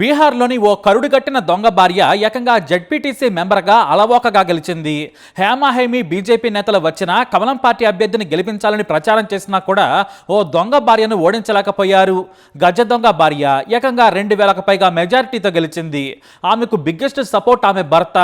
బీహార్లోని ఓ కరుడుగట్టిన దొంగ భార్య ఏకంగా జడ్పీటీసీ మెంబర్గా అలవోకగా గెలిచింది. హేమాహేమి బీజేపీ నేతలు వచ్చిన కమలం పార్టీ అభ్యర్థిని గెలిపించాలని ప్రచారం చేసినా కూడా ఓ దొంగ భార్యను ఓడించలేకపోయారు. గజ దొంగ భార్య ఏకంగా రెండు వేలకు పైగా మెజారిటీతో గెలిచింది. ఆమెకు బిగ్గెస్ట్ సపోర్ట్ ఆమె భర్త.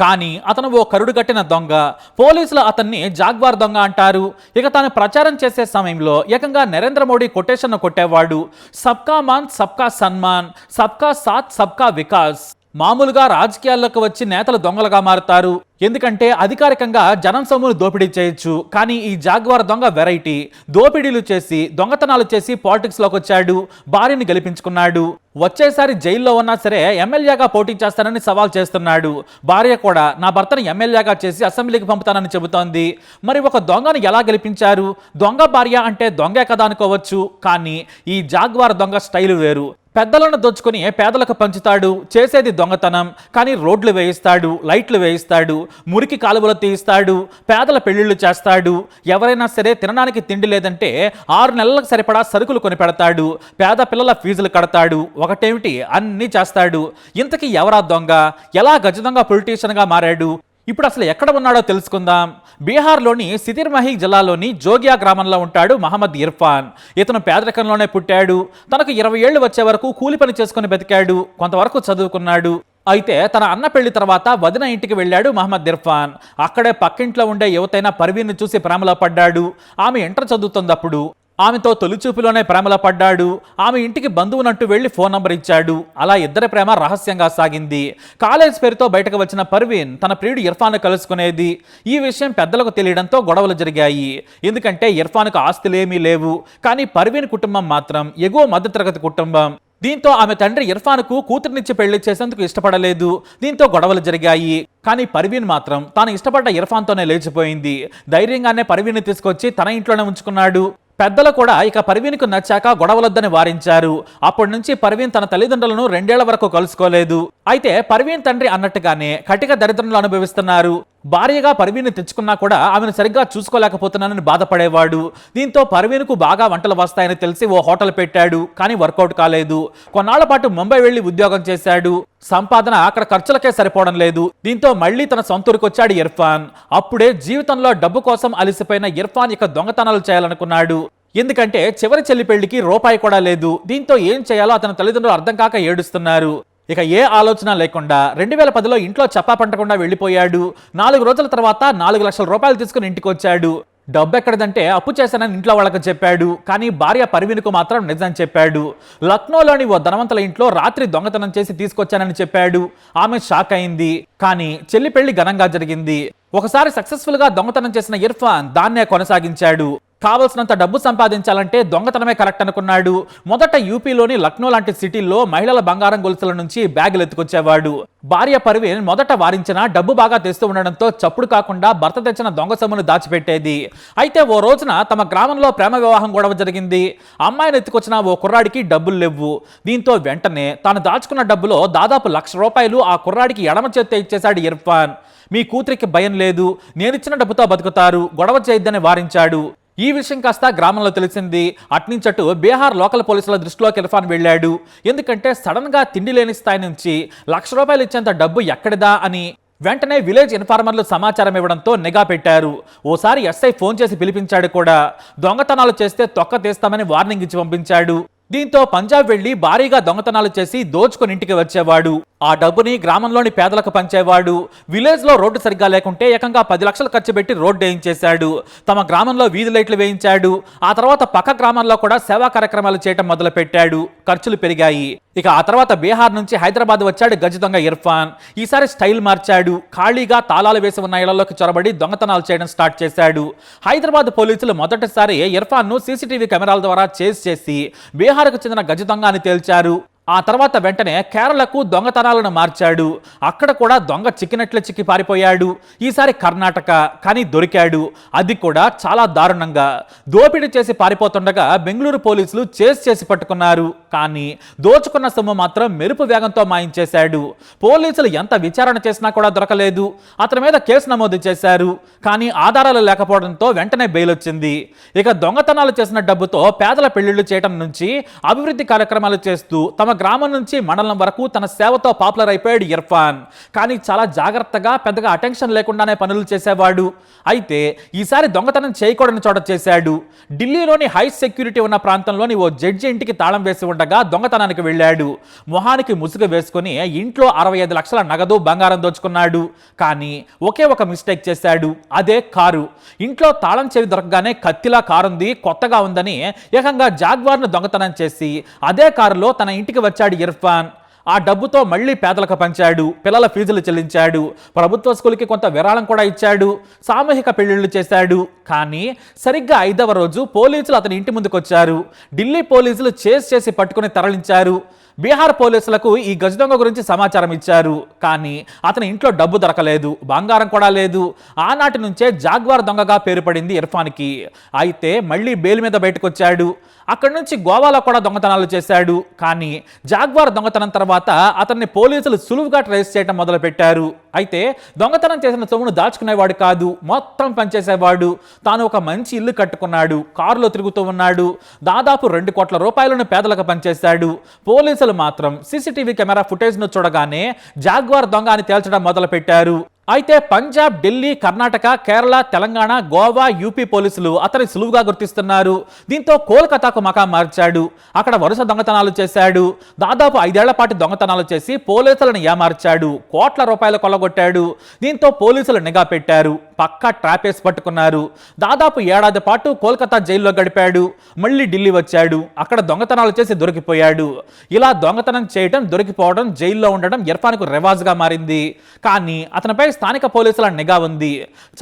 కానీ అతను ఓ కరుడు కట్టిన దొంగ. పోలీసులు అతన్ని జాగ్వార్ దొంగ అంటారు. ఇక తాను ప్రచారం చేసే సమయంలో ఏకంగా నరేంద్ర మోడీ కొటేషన్ కొట్టేవాడు. సబ్కా మాన్ సబ్కా సన్మాన్ సబ్కా సాత్ సబ్కా వికాస్. మామూలుగా రాజకీయాల్లోకి వచ్చి నేతలు దొంగలుగా మారుతారు. ఎందుకంటే అధికారికంగా జనం సొమ్మును దోపిడీ చేయొచ్చు. కానీ ఈ జాగ్వార్ దొంగ వెరైటీ దోపిడీలు చేసి దొంగతనాలు చేసి పాలిటిక్స్లోకి వచ్చాడు. భార్యని గెలిపించుకున్నాడు. వచ్చేసారి జైల్లో ఉన్నా సరే ఎమ్మెల్యేగా పోటీ చేస్తానని సవాల్ చేస్తున్నాడు. భార్య కూడా నా భర్తను ఎమ్మెల్యేగా చేసి అసెంబ్లీకి పంపుతానని చెబుతోంది. మరి ఒక దొంగను ఎలా గెలిపించారు? దొంగ భార్య అంటే దొంగే కదా అనుకోవచ్చు. కానీ ఈ జాగ్వార్ దొంగ స్టైల్ వేరు. పెద్దలను దోచుకొని పేదలకు పంచుతాడు? చేసేది దొంగతనం. కానీ రోడ్లు వేయిస్తాడు లైట్లు వేయిస్తాడు మురికి కాలువలు తీయిస్తాడు పేదల పెళ్ళిళ్ళు చేస్తాడు. ఎవరైనా సరే తినడానికి తిండి లేదంటే ఆరు నెలలకు సరిపడా సరుకులు కొని పెడతాడు పేద పిల్లల ఫీజులు కడతాడు. ఒకటేమిటి? అన్నీ చేస్తాడు. ఇంతకీ ఎవరా దొంగ? ఎలా గజ దొంగ పొలిటీషియన్గా మారాడు? ఇప్పుడు అసలు ఎక్కడ ఉన్నాడో తెలుసుకుందాం. బీహార్లోని సితిర్మహి జిల్లాలోని జోగియా గ్రామంలో ఉంటాడు మహమ్మద్ ఇర్ఫాన్. ఇతను పేదరికంలోనే పుట్టాడు. తనకు ఇరవై ఏళ్ళు వచ్చే వరకు కూలి పని చేసుకుని బతికాడు. కొంతవరకు చదువుకున్నాడు. అయితే తన అన్న పెళ్ళి తర్వాత వదిన ఇంటికి వెళ్ళాడు మహమ్మద్ ఇర్ఫాన్. అక్కడే పక్కింట్లో ఉండే యువతైన పర్వీన్ని చూసి ప్రేమలో పడ్డాడు. ఆమె ఇంటర్ చదువుతున్నప్పుడు ఆమెతో తొలిచూపులోనే ప్రేమలో పడ్డాడు. ఆమె ఇంటికి బంధువునంటూ వెళ్ళి ఫోన్ నంబర్ ఇచ్చాడు. అలా ఇద్దరి ప్రేమ రహస్యంగా సాగింది. కాలేజ్ పేరుతో బయటకు వచ్చిన పర్వీన్ తన ప్రియుడు ఇర్ఫాన్ కలుసుకునేది. ఈ విషయం పెద్దలకు తెలియడంతో గొడవలు జరిగాయి. ఎందుకంటే ఇర్ఫాన్కు ఆస్తులేమీ లేవు. కానీ పర్వీన్ కుటుంబం మాత్రం ఎగువ మధ్యతరగతి కుటుంబం. దీంతో ఆమె తండ్రి ఇర్ఫాన్కు కూతురునిచ్చి పెళ్ళి చేసేందుకు ఇష్టపడలేదు. దీంతో గొడవలు జరిగాయి. కానీ పర్వీన్ మాత్రం తాను ఇష్టపడ్డ ఇర్ఫాన్తోనే లేచిపోయింది. ధైర్యంగానే పర్వీన్ని తీసుకొచ్చి తన ఇంట్లోనే ఉంచుకున్నాడు. పెద్దలు కూడా ఇక పర్వీన్కు నచ్చాక గొడవలొద్దని వారించారు. అప్పటి నుంచి పర్వీన్ తన తల్లిదండ్రులను రెండేళ్ళ వరకు కలుసుకోలేదు. అయితే పర్వీన్ తండ్రి అన్నట్టుగానే కటిక దరిద్రంలో అనుభవిస్తున్నారు. భార్యగా పర్వీన్ని తెచ్చుకున్నా కూడా ఆమెను సరిగ్గా చూసుకోలేకపోతున్నానని బాధపడేవాడు. దీంతో పర్వీన్కు బాగా వంటలు వస్తాయని తెలిసి ఓ హోటల్ పెట్టాడు. కానీ వర్కౌట్ కాలేదు. కొన్నాళ్ళ పాటు ముంబై వెళ్ళి ఉద్యోగం చేశాడు. సంపాదన అక్కడ ఖర్చులకే సరిపోవడం లేదు. దీంతో మళ్ళీ తన సొంతూరుకు వచ్చాడు ఇర్ఫాన్. అప్పుడే జీవితంలో డబ్బు కోసం అలసిపోయిన ఇర్ఫాన్ ఇక దొంగతనాలు చేయాలనుకున్నాడు. ఎందుకంటే చివరి చెల్లి పెళ్ళికి రూపాయి కూడా లేదు. దీంతో ఏం చేయాలో అతని తల్లిదండ్రులు అర్థం కాక ఏడుస్తున్నారు. ఇక ఏ ఆలోచన లేకుండా రెండు వేల పదిలో ఇంట్లో చెప్పా పంటకుండా వెళ్ళిపోయాడు. నాలుగు రోజుల తర్వాత నాలుగు లక్షల రూపాయలు తీసుకుని ఇంటికి వచ్చాడు డబ్బు ఎక్కడదంటే అప్పు చేశానని ఇంట్లో వాళ్ళకి చెప్పాడు. కానీ భార్య పర్వీన్కు మాత్రం నిజం చెప్పాడు. లక్నోలోని ఓ ధనవంతుల ఇంట్లో రాత్రి దొంగతనం చేసి తీసుకొచ్చానని చెప్పాడు. ఆమె షాక్ అయింది. కానీ చెల్లి పెళ్ళి ఘనంగా జరిగింది. ఒకసారి సక్సెస్ఫుల్గా దొంగతనం చేసిన ఇర్ఫాన్ దాన్నే కొనసాగించాడు. కావలసినంత డబ్బు సంపాదించాలంటే దొంగతనమే కరెక్ట్ అనుకున్నాడు. మొదట యూపీలోని లక్నో లాంటి సిటీల్లో మహిళల బంగారం గొలుసుల నుంచి బ్యాగులు ఎత్తుకొచ్చేవాడు. భార్య పర్వీన్ మొదట వారించిన డబ్బు బాగా తెస్తూ ఉండడంతో చప్పుడు కాకుండా భర్త తెచ్చిన దొంగ సొమ్మును దాచిపెట్టేది. అయితే ఓ రోజున తమ గ్రామంలో ప్రేమ వివాహం గొడవ జరిగింది. అమ్మాయిని ఎత్తుకొచ్చిన ఓ కుర్రాడికి డబ్బులు లేవు. దీంతో వెంటనే తాను దాచుకున్న డబ్బులో దాదాపు లక్ష రూపాయలు ఆ కుర్రాడికి ఎడమ చేత్తో ఇచ్చేశాడు ఇర్ఫాన్. మీ కూతురికి భయం లేదు. నేనిచ్చిన డబ్బుతో బతుకుతారు. గొడవ చేయొద్దని వారించాడు. ఈ విషయం కాస్త గ్రామంలో తెలిసింది. అట్నుంచటు బీహార్ లోకల్ పోలీసుల దృష్టిలోకి ఇర్ఫాన్ వెళ్ళాడు. ఎందుకంటే సడన్గా తిండి లేని స్థాయి నుంచి లక్ష రూపాయలు ఇచ్చేంత డబ్బు ఎక్కడిదా అని వెంటనే విలేజ్ ఇన్ఫార్మర్లు సమాచారం ఇవ్వడంతో నిఘా పెట్టారు. ఓసారి ఎస్ఐ ఫోన్ చేసి పిలిపించాడు కూడా. దొంగతనాలు చేస్తే తొక్క తీస్తామని వార్నింగ్ ఇచ్చి పంపించాడు. దీంతో పంజాబ్ వెళ్ళి భారీగా దొంగతనాలు చేసి దోచుకొని ఇంటికి వచ్చేవాడు. ఆ డబ్బుని గ్రామంలోని పేదలకు పంచేవాడు. విలేజ్లో రోడ్డు సరిగ్గా లేకుంటే ఏకంగా పది లక్షలు ఖర్చు పెట్టి రోడ్డు వేయించేశాడు. తమ గ్రామంలో వీధి లైట్లు వేయించాడు. ఆ తర్వాత పక్క గ్రామంలో కూడా సేవా కార్యక్రమాలు చేయటం మొదలుపెట్టాడు. ఖర్చులు పెరిగాయి. ఇక ఆ తర్వాత బీహార్ నుంచి హైదరాబాద్ వచ్చాడు గజ దొంగ ఇర్ఫాన్. ఈసారి స్టైల్ మార్చాడు. ఖాళీగా తాళాలు వేసి ఉన్న ఇళ్ళలోకి చొరబడి దొంగతనాలు చేయడం స్టార్ట్ చేశాడు. హైదరాబాద్ పోలీసులు మొదటిసారి ఇర్ఫాన్ను సీసీటీవీ కెమెరాల ద్వారా చేసి చేసి బీహార్కు చెందిన గజ దొంగ అని తేల్చారు. ఆ తర్వాత వెంటనే కేరళకు దొంగతనాలను మార్చాడు. అక్కడ కూడా దొంగ చిక్కినట్లు చిక్కి పారిపోయాడు. ఈసారి కర్ణాటక కానీ దొరికాడు. అది కూడా చాలా దారుణంగా. దోపిడీ చేసి పారిపోతుండగా బెంగళూరు పోలీసులు చేసి చేసి పట్టుకున్నారు. కానీ దోచుకున్న సొమ్ము మాత్రం మెరుపు వేగంతో మాయించేశాడు. పోలీసులు ఎంత విచారణ చేసినా కూడా దొరకలేదు. అతని మీద కేసు నమోదు చేశారు. కానీ ఆధారాలు లేకపోవడంతో వెంటనే బెయిల్ వచ్చింది ఇక దొంగతనాలు చేసిన డబ్బుతో పేదల పెళ్ళిళ్ళు చేయడం నుంచి అభివృద్ధి కార్యక్రమాలు చేస్తూ తమ గ్రామం నుంచి మండలం వరకు తన సేవతో పాపులర్ అయిపోయాడు ఇర్ఫాన్. కానీ చాలా జాగ్రత్తగా పెద్దగా అటెన్షన్ లేకుండానే పనులు చేసేవాడు. అయితే ఈసారి దొంగతనం చేయకూడని చోట చేశాడు. ఢిల్లీలోని హై సెక్యూరిటీ ఉన్న ప్రాంతంలోని ఓ జడ్జి ఇంటికి తాళం వేసి ఉండగా దొంగతనానికి వెళ్ళాడు. మొహానికి ముసుగు వేసుకుని ఇంట్లో అరవై ఐదు లక్షల నగదు బంగారం దోచుకున్నాడు. కానీ ఒకే ఒక మిస్టేక్ చేశాడు. అదే కారు. ఇంట్లో తాళం చెవి దొరకగానే కత్తిలా కారుంది కొత్తగా ఉందని ఏకంగా జాగ్వార్ను దొంగతనం చేసి అదే కారులో తన ఇంటికి వచ్చాడు ఇర్ఫాన్. ఆ డబ్బుతో మళ్ళీ పేదలకు పంచాడు పిల్లల ఫీజులు చెల్లించాడు ప్రభుత్వ స్కూల్కి కొంత విరాళం కూడా ఇచ్చాడు సామూహిక పెళ్ళిళ్ళు చేశాడు. కానీ సరిగ్గా ఐదవ రోజు పోలీసులు అతని ఇంటి ముందుకు వచ్చారు ఢిల్లీ పోలీసులు చేసి చేసి పట్టుకుని తరలించారు. బీహార్ పోలీసులకు ఈ గజ దొంగ గురించి సమాచారం ఇచ్చారు. కానీ అతని ఇంట్లో డబ్బు దొరకలేదు బంగారం కూడా లేదు. ఆనాటి నుంచే జాగ్వార్ దొంగగా పేరు పడింది ఇర్ఫాన్కి. అయితే మళ్ళీ బెయిల్ మీద బయటకు వచ్చాడు అక్కడి నుంచి గోవాలో కూడా దొంగతనాలు చేశాడు. కానీ జాగ్వార్ దొంగతనం తర్వాత అతన్ని పోలీసులు సులువుగా ట్రేస్ చేయడం మొదలుపెట్టారు. అయితే దొంగతనం చేసిన సొమ్మును దాచుకునేవాడు కాదు మొత్తం పనిచేసేవాడు. తాను ఒక మంచి ఇల్లు కట్టుకున్నాడు కారులో తిరుగుతూ ఉన్నాడు దాదాపు రెండు కోట్ల రూపాయలను పేదలకు పనిచేశాడు పోలీసులు మాత్రం సీసీటీవీ కెమెరా ఫుటేజ్ను చూడగానే జాగ్వార్ దొంగ అని తేల్చడం మొదలుపెట్టారు. అయితే పంజాబ్ ఢిల్లీ కర్ణాటక కేరళ తెలంగాణ గోవా యూపీ పోలీసులు అతని సులువుగా గుర్తిస్తున్నారు. దీంతో కోల్కతాకు మకాం మార్చాడు. అక్కడ వరుస దొంగతనాలు చేశాడు. దాదాపు ఐదేళ్ళ పాటు దొంగతనాలు చేసి పోలీసులను ఏమార్చాడు. కోట్ల రూపాయలు కొల్లగొట్టాడు. దీంతో పోలీసులు నిఘా పెట్టారు. పక్కా ట్రాపేస్ పట్టుకున్నారు. దాదాపు ఏడాది పాటు కోల్కతా జైల్లో గడిపాడు. మళ్ళీ ఢిల్లీ వచ్చాడు. అక్కడ దొంగతనాలు చేసి దొరికిపోయాడు. ఇలా దొంగతనం చేయడం దొరికిపోవడం జైల్లో ఉండడం ఇర్ఫాన్కు రివాజ్గా మారింది. కానీ అతనిపై స్థానిక పోలీసుల నిఘా ఉంది.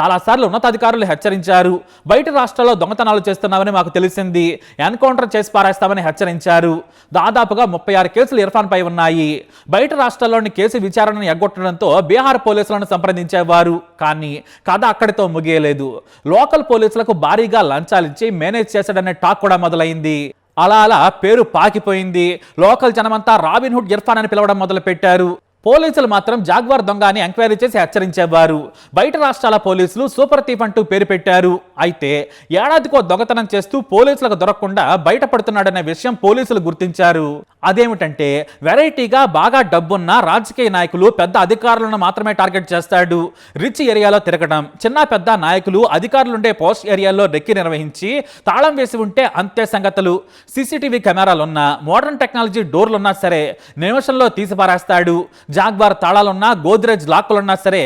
చాలాసార్లు ఉన్నతాధికారులు హెచ్చరించారు. బయట రాష్ట్రాల్లో దొంగతనాలు చేస్తున్నామని మాకు తెలిసింది. ఎన్కౌంటర్ చేసి పారేస్తామని హెచ్చరించారు. దాదాపుగా ముప్పై ఆరు కేసులు ఇర్ఫాన్ పై ఉన్నాయి. బయట రాష్ట్రాల్లోని కేసు విచారణను ఎగ్గొట్టడంతో బీహార్ పోలీసులను సంప్రదించేవారు. కానీ కథ అక్కడితో ముగియలేదు. లోకల్ పోలీసులకు భారీగా లంచాలిచ్చి మేనేజ్ చేశాడనే టాక్ కూడా మొదలైంది. అలా అలా పేరు పాకిపోయింది. లోకల్ జనమంతా రాబిన్హుడ్ ఇర్ఫాన్ అని పిలవడం మొదలు పెట్టారు పోలీసులు మాత్రం జాగ్వార్ దొంగ అని ఎంక్వైరీ చేసి హెచ్చరించేవారు. బయట రాష్ట్రాల పోలీసులు సూపర్ తీఫ్ అంటూ పేరు పెట్టారు. అయితే ఏడాదికో దొంగతనం చేస్తూ పోలీసులకు దొరకకుండా బయటపడుతున్నాడనే విషయం పోలీసులు గుర్తించారు. అదేమిటంటే వెరైటీగా బాగా డబ్బున్న రాజకీయ నాయకులు పెద్ద అధికారులను మాత్రమే టార్గెట్ చేస్తాడు. రిచ్ ఏరియాలో తిరగడం చిన్న పెద్ద నాయకులు అధికారులుండే పోస్ట్ ఏరియాలో రెక్కి నిర్వహించి తాళం వేసి ఉంటే అంతే సంగతులు. సీసీటీవీ కెమెరాలున్నా మోడర్న్ టెక్నాలజీ డోర్లున్నా సరే నిమిషంలో తీసిపారేస్తాడు. జాగ్వార్ తాళాలున్నా గోద్రేజ్ లాక్కులున్నా సరే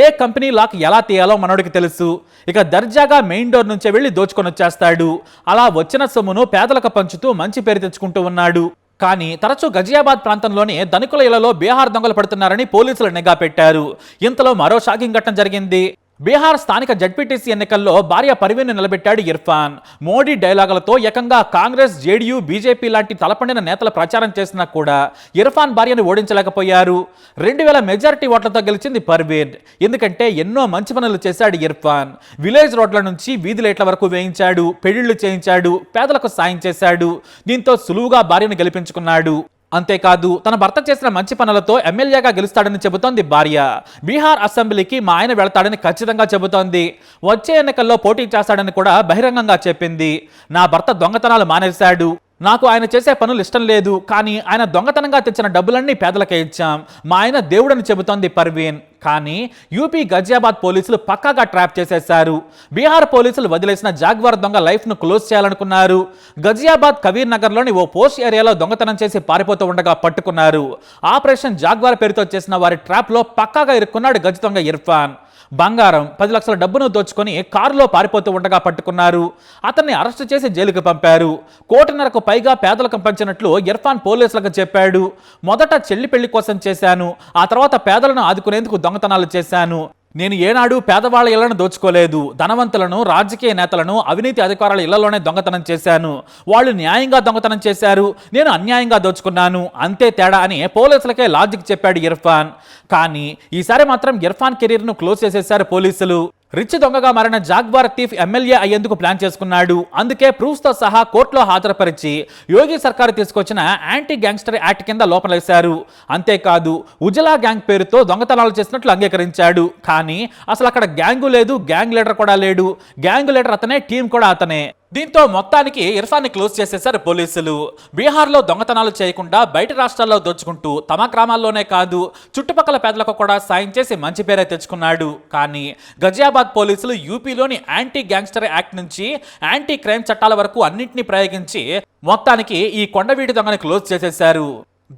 ఏ కంపెనీ లాక్ ఎలా తీయాలో మనోడికి తెలుసు. ఇక దర్జాగా మెయిన్ డోర్ నుంచే వెళ్ళి దోచుకొని వచ్చేస్తాడు. అలా వచ్చిన సొమ్మును పేదలకు పంచుతూ మంచి పేరు తెచ్చుకుంటూ ఉన్నాడు. కానీ తరచూ గజియాబాద్ ప్రాంతంలోని ధనికుల ఇళ్ళలో బీహార్ దొంగలు పడుతున్నారని పోలీసులు నిఘా పెట్టారు. ఇంతలో మరో షాకింగ్ ఘటన జరిగింది. బీహార్ స్థానిక జడ్పీటీసీ ఎన్నికల్లో భార్య పరివీని నిలబెట్టాడు ఇర్ఫాన్. మోడీ డైలాగులతో ఏకంగా కాంగ్రెస్ జేడీయూ బీజేపీ లాంటి తలపండిన నేతల ప్రచారం చేసినా కూడా ఇర్ఫాన్ భార్యను ఓడించలేకపోయారు. రెండు వేల మెజారిటీ ఓట్లతో గెలిచింది పర్వీన్. ఎందుకంటే ఎన్నో మంచి పనులు చేశాడు ఇర్ఫాన్. విలేజ్ రోడ్ల నుంచి వీధి లైట్ల వరకు వేయించాడు పెళ్ళిళ్ళు చేయించాడు పేదలకు సాయం చేశాడు. దీంతో సులువుగా భార్యను గెలిపించుకున్నాడు. అంతేకాదు తన భర్త చేసిన మంచి పనులతో ఎమ్మెల్యేగా గెలుస్తాడని చెబుతోంది భార్య. బీహార్ అసెంబ్లీకి మా ఆయన వెళతాడని ఖచ్చితంగా చెబుతోంది. వచ్చే ఎన్నికల్లో పోటీ చేస్తాడని కూడా బహిరంగంగా చెప్పింది. నా భర్త దొంగతనాలు మానేశాడు. నాకు ఆయన చేసే పనులు ఇష్టం లేదు కానీ ఆయన దొంగతనంగా తెచ్చిన డబ్బులన్నీ పేదలకే ఇచ్చాం. మా ఆయన దేవుడని చెబుతోంది పర్వీన్. కానీ యూపీ గజియాబాద్ పోలీసులు పక్కాగా ట్రాప్ చేసేశారు. బీహార్ పోలీసులు వదిలేసిన జాగ్వార్ దొంగ లైఫ్ను క్లోజ్ చేయాలనుకున్నారు. గజియాబాద్ కబీర్ నగర్లోని ఓ పోస్ట్ ఏరియాలో దొంగతనం చేసి పారిపోతూ ఉండగా పట్టుకున్నారు. ఆపరేషన్ జాగ్వార్ పేరుతో చేసిన వారి ట్రాప్లో పక్కాగా ఇరుక్కున్నాడు గజ దొంగ ఇర్ఫాన్. బంగారం పది లక్షల డబ్బును దోచుకొని కారులో పారిపోతూ ఉండగా పట్టుకున్నారు. అతన్ని అరెస్ట్ చేసి జైలుకు పంపారు. కోటిన్నరకు పైగా పేదలకు పంచినట్లు ఇర్ఫాన్ పోలీసులకు చెప్పాడు. మొదట చెల్లి పెళ్ళి కోసం చేశాను. ఆ తర్వాత పేదలను ఆదుకునేందుకు దొంగతనాలు చేశాను. నేను ఏనాడు పేదవాళ్ళ ఇళ్ళను దోచుకోలేదు ధనవంతులను రాజకీయ నేతలను అవినీతి అధికారుల ఇళ్ళలోనే దొంగతనం చేశాను. వాళ్ళు న్యాయంగా దొంగతనం చేశారు నేను అన్యాయంగా దోచుకున్నాను అంతే తేడా అని పోలీసులకే లాజిక్ చెప్పాడు ఇర్ఫాన్. కానీ ఈసారి మాత్రం ఇర్ఫాన్ కెరీర్ను క్లోజ్ చేసేశారు పోలీసులు. రిచ్ దొంగగా మారిన జాగ్వార్ తీఫ్ ఎమ్మెల్యే అయ్యేందుకు ప్లాన్ చేసుకున్నాడు. అందుకే proofs తో సహా కోర్టులో హాజరుపరిచి యోగి సర్కారు తీసుకొచ్చిన యాంటీ గ్యాంగ్స్టర్ యాక్ట్ కింద లోపలేశారు. అంతేకాదు ఉజలా గ్యాంగ్ పేరుతో దొంగతనాలు చేసినట్లు అంగీకరించాడు. కానీ అసలు అక్కడ గ్యాంగు లేదు గ్యాంగ్ లీడర్ కూడా లేడు. గ్యాంగ్ లీడర్ అతనే టీం కూడా అతనే. దీంతో మొత్తానికి ఇర్ఫాన్ని క్లోజ్ చేసేశారు పోలీసులు. బీహార్లో దొంగతనాలు చేయకుండా బయట రాష్ట్రాల్లో దోచుకుంటూ తమ గ్రామాల్లోనే కాదు చుట్టుపక్కల పేదలకు కూడా సాయం చేసి మంచి పేరే తెచ్చుకున్నాడు. కానీ గజియాబాద్ పోలీసులు యూపీలోని యాంటీ గ్యాంగ్స్టర్ యాక్ట్ నుంచి యాంటీ క్రైమ్ చట్టాల వరకు అన్నింటినీ ప్రయోగించి మొత్తానికి ఈ కొండవీటి దొంగని క్లోజ్ చేసేశారు.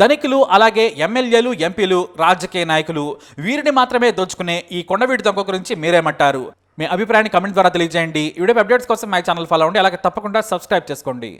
ధనికులు అలాగే ఎమ్మెల్యేలు ఎంపీలు రాజకీయ నాయకులు వీరిని మాత్రమే దోచుకునే ఈ కొండవీటి దొంగ గురించి మీరేమంటారు? మీ అభిప్రాయాన్ని కమెంట్ ద్వారా తెలియజేయండి. వీడియో అప్డేట్స్ కోసం మై ఛానల్ ఫాలో అవ్వండి. అలాగే తప్పకుండా సబ్స్క్రైబ్ చేసుకోండి.